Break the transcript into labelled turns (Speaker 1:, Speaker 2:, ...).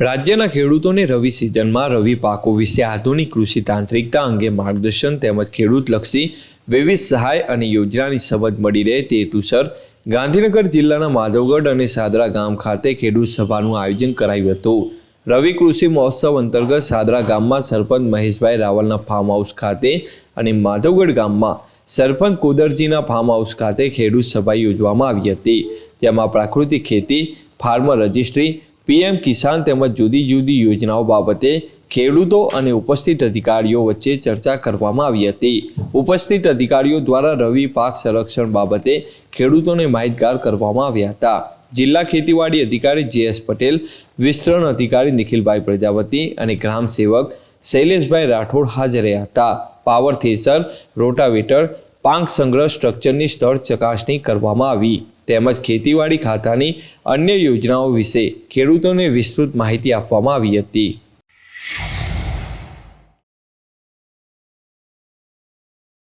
Speaker 1: રાજ્યના ખેડૂતોને રવિ સિઝનમાં રવિ પાકો વિશે આધુનિક કૃષિ તાંત્રિકતા અંગે માર્ગદર્શન તેમજ ખેડૂતલક્ષી વિવિધ સહાય અને યોજનાની સમજ મળી રહે તે હેતુસર ગાંધીનગર જિલ્લાના માધવગઢ અને સાદરા ગામ ખાતે ખેડૂત સભાનું આયોજન કરાયું હતું. રવિ કૃષિ મહોત્સવ અંતર્ગત સાદરા ગામમાં સરપંચ મહેશભાઈ રાવલના ફાર્મ હાઉસ ખાતે અને માધવગઢ ગામમાં સરપંચ કોદરજીના ફાર્મ હાઉસ ખાતે ખેડૂત સભા યોજવામાં આવી હતી. જેમાં પ્રાકૃતિક ખેતી ફાર્મર રજિસ્ટ્રી પીએમ કિસાન તેમજ જુદી જુદી યોજનાઓ બાબતે ખેડૂતો અને ઉપસ્થિત અધિકારીઓ વચ્ચે ચર્ચા કરવામાં આવી હતી. ઉપસ્થિત અધિકારીઓ દ્વારા રવિ પાક સંરક્ષણ બાબતે ખેડૂતોને માહિતગાર કરવામાં આવ્યા હતા. જિલ્લા ખેતીવાડી અધિકારી જે એસ પટેલ, વિસ્તરણ અધિકારી નિખિલભાઈ પ્રજાપતિ અને ગ્રામ સેવક શૈલેષભાઈ રાઠોડ હાજર રહ્યા હતા. પાવર થેસર, રોટાવેટર, પાંખ સંગ્રહ સ્ટ્રક્ચરની સ્થળ ચકાસણી કરવામાં આવી. તેમજ ખેતીવાડી ખાતાની અન્ય યોજનાઓ વિશે ખેડૂતોને વિસ્તૃત માહિતી આપવામાં આવી હતી.